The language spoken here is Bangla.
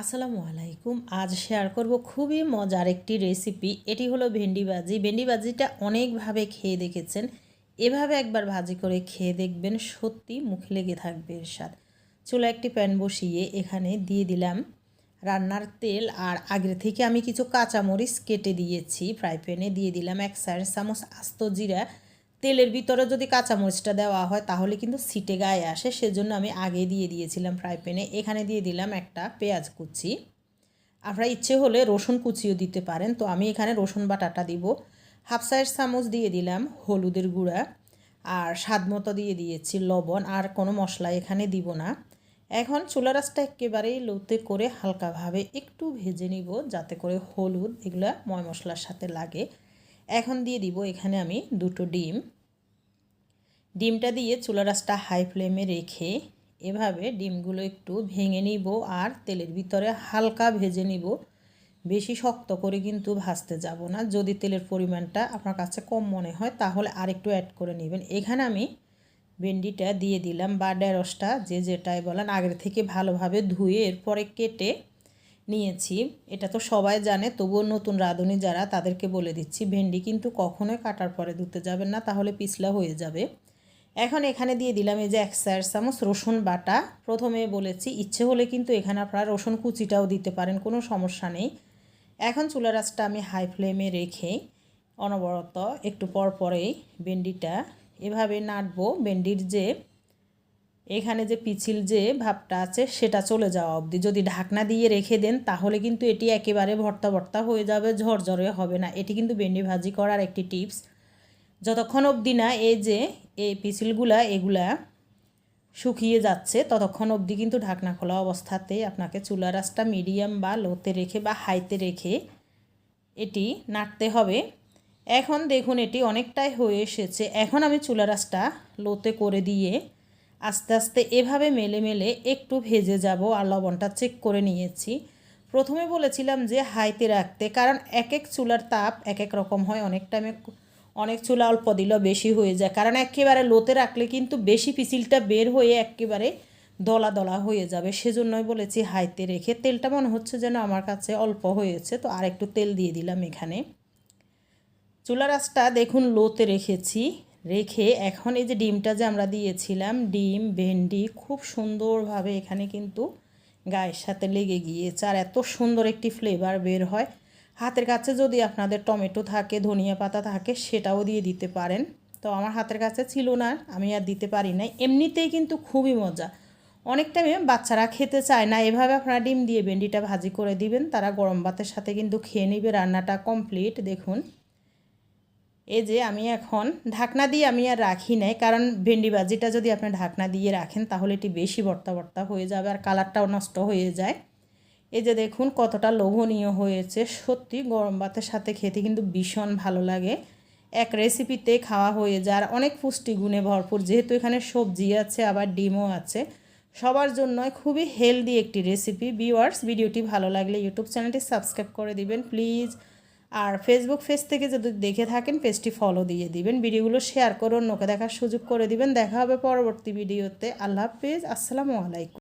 আসসালামু আলাইকুম। আজ শেয়ার করব খুবই মজার একটি রেসিপি এটি হলো ভেন্ডি ভাজি। ভেন্ডি ভাজিটা অনেকভাবে খেয়ে দেখেছেন। এভাবে একবার ভাজি করে খেয়ে দেখবেন সত্যি মুখে লেগে থাকবে এর স্বাদ। চুলা একটি প্যান বসিয়ে এখানে দিয়ে দিলাম রান্নার তেল। আর আগের থেকে আমি কিছু কাঁচামরিচ কেটে দিয়েছি। ফ্রাই প্যানে দিয়ে দিলাম এক চার চামচ আস্ত জিরা। তেলের ভিতরে যদি কাঁচামরিচটা দেওয়া হয়, তাহলে কিন্তু সিটে গায়ে আসে। সেজন্য আমি আগে দিয়ে দিয়েছিলাম ফ্রাই প্যানে। এখানে দিয়ে দিলাম একটা পেঁয়াজ কুচি। আপনারা ইচ্ছে হলে রসুন কুচিও দিতে পারেন। তো আমি এখানে রসুন বাটাটা দিব। হাফ সাইড চামচ দিয়ে দিলাম হলুদের গুঁড়া। আর স্বাদ মতো দিয়ে দিয়েছি লবণ। আর কোনো মশলা এখানে দিব না। এখন চুলা রাসটা একেবারেই লোতে করে হালকাভাবে একটু ভেজে নিব, যাতে করে হলুদ, এগুলা ময় মশলার সাথে লাগে। এখন দিয়ে দিব এখানে আমি দুটো ডিম। ডিমটা দিয়ে চুলা রাসটা হাই ফ্লেমে রেখে এভাবে ডিমগুলো একটু ভেঙে নিব আর তেলের ভিতরে হালকা ভেজে নিব। বেশি শক্ত করে কিন্তু ভাজতে যাব না। যদি তেলের পরিমাণটা আপনার কাছে কম মনে হয় তাহলে আরেকটু অ্যাড করে নেবেন। এখানে আমি ভেন্ডিটা দিয়ে দিলাম বা ঢেঁড়সটা যে যেটাই বলেন আগের থেকে ভালোভাবে ধুয়ে এরপরে কেটে নিয়েছি। এটা তো সবাই জানে, তবুও নতুন রাঁধুনি যারা, তাদেরকে বলে দিচ্ছি, ভেন্ডি কিন্তু কখনোই কাটার পরে ধুতে যাবেন না, তাহলে পিছলা হয়ে যাবে। এখন এখানে দিয়ে দিলাম এই যে এক চার চামচ রসুন বাটা। প্রথমে বলেছি, ইচ্ছে হলে কিন্তু এখানে আপনারা রসুন কুচিটাও দিতে পারেন, কোনো সমস্যা নেই। এখন চুলা রাসটা আমি হাই ফ্লেমে রেখে অনবরত একটু পর পরেই ভেন্ডিটা এভাবে নাড়বো। ভেন্ডির যে এখানে যে পিছিল যে ভাবটা আছে, সেটা চলে যাওয়া অবধি। যদি ঢাকনা দিয়ে রেখে দেন, তাহলে কিন্তু এটি একেবারে ভর্তা ভর্তা হয়ে যাবে, ঝরঝরে হবে না। এটি কিন্তু ভেন্ডি ভাজি করার একটি টিপস। যতক্ষণ অবধি না এই যে এই পিছিলগুলা, এগুলা শুকিয়ে যাচ্ছে, ততক্ষণ অবধি কিন্তু ঢাকনা খোলা অবস্থাতে আপনাকে চুলা রাসটা মিডিয়াম বা লোতে রেখে বা হাইতে রেখে এটি নাড়তে হবে। এখন দেখুন, এটি অনেকটাই হয়ে এসেছে। এখন আমি চুলা রাসটা লোতে করে দিয়ে আস্তে আস্তে এভাবে মেলে মেলে একটু ভেজে যাব আর লবণটা চেক করে নিয়েছি। প্রথমে বলেছিলাম যে হাইতে রাখতে, কারণ এক এক চুলার তাপ এক এক রকম হয়, অনেক টাইমে অনেক চুলা অল্প দিলেও বেশি হয়ে যায়। কারণ একেবারে লোতে রাখলে কিন্তু বেশি পিসিলটা বের হয়ে একেবারে দলা দলা হয়ে যাবে। সেজন্যই বলেছি হাইতে রেখে, তেলটা মনে হচ্ছে যেন আমার কাছে অল্প হয়েছে, তো আর একটু তেল দিয়ে দিলাম এখানে। চুলা রাসটা দেখুন লোতে রেখেছি। রেখে এখন এই যে ডিমটা যে আমরা দিয়েছিলাম, ডিম, ভেন্ডি খুব সুন্দরভাবে এখানে কিন্তু গায়ের সাথে লেগে গিয়েছে। আর এত সুন্দর একটি ফ্লেভার বের হয়। হাতের কাছে যদি আপনাদের টমেটো থাকে, ধনিয়া পাতা থাকে, সেটাও দিয়ে দিতে পারেন। তো আমার হাতের কাছে ছিল না, আমি আর দিতে পারি নাই। এমনিতেই কিন্তু খুবই মজা। অনেক টাইমে বাচ্চারা খেতে চায় না, এভাবে আপনারা ডিম দিয়ে ভেন্ডিটা ভাজি করে দিবেন, তারা গরম ভাতের সাথে কিন্তু খেয়ে নিবে। রান্নাটা কমপ্লিট দেখুন। এই যে আমি এখন ঢাকনা দিয়ে আমি আর রাখি নাই, কারণ ভেন্ডি ভাজিটা যদি আপনি ঢাকনা দিয়ে রাখেন তাহলে এটি বেশি ভর্তা ভর্তা হয়ে যাবে আর কালারটাও নষ্ট হয়ে যায়। এই যে দেখুন কতটা লোভনীয় হয়েছে, সত্যি গরম ভাতের সাথে খেতে কিন্তু ভীষণ ভালো লাগে। এক রেসিপিতে খাওয়া হয়ে যায় আর অনেক পুষ্টিগুণে ভরপুর, যেহেতু এখানে সবজি আছে, আবার ডিমও আছে। সবার জন্যই খুবই হেলদি একটি রেসিপি। ভিউয়ার্স, ভিডিওটি ভালো লাগলে ইউটিউব চ্যানেলটি সাবস্ক্রাইব করে দিবেন, প্লিজ। আর ফেসবুক পেজ থেকে যদি দেখে থাকেন পেজটি ফলো দিয়ে দিবেন। ভিডিওগুলো শেয়ার করে অন্যকে দেখার সুযোগ করে দিবেন। দেখা হবে পরবর্তী ভিডিওতে আল্লাহ হাফেজ। আসসালামু আলাইকুম।